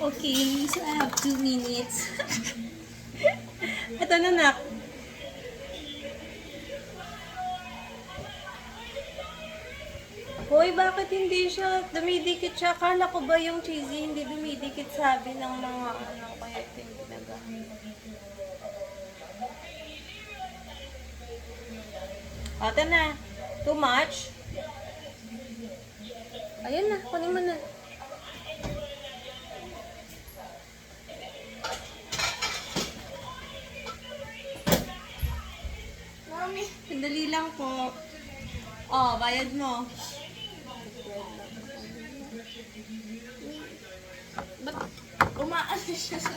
Okay, so I have two minutes. Ito na, nak. Hoy, bakit hindi siya dumidikit siya? Kala ko ba yung cheesy hindi dumidikit sabi ng mga ano, kaya ito yung ginagamit. Ate na. Too much? Ayun na, kunin mo na. Sandali lang po. Oh, bayad mo. Ba't umaano siya sa...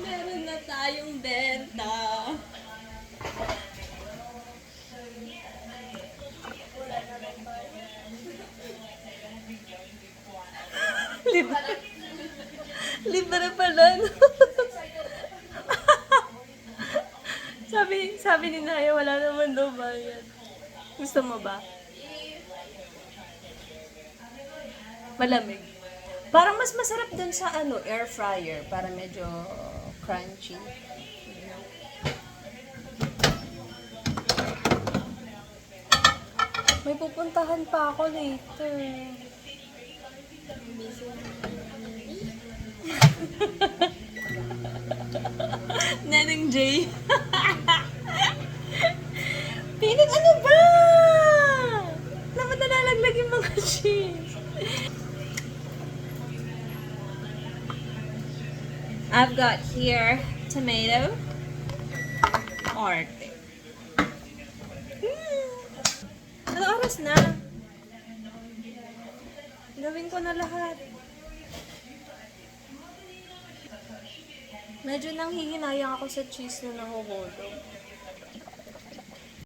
Meron na tayong benta. Libre. Libre pala. no? sabi, sabi ni Naya, wala naman daw bayad. Gusto mo ba? Malamig. Parang mas masarap dun sa ano, air fryer para medyo crunchy. May pupuntahan pa ako later. J. Pinit, ano ba? Naman nalalaglag yung mga cheese. I've got here tomato, arte. Hmm. Ano oras na? Gawin ko na lahat. Medyo nang hihinayang ako sa cheese na nanguhulog.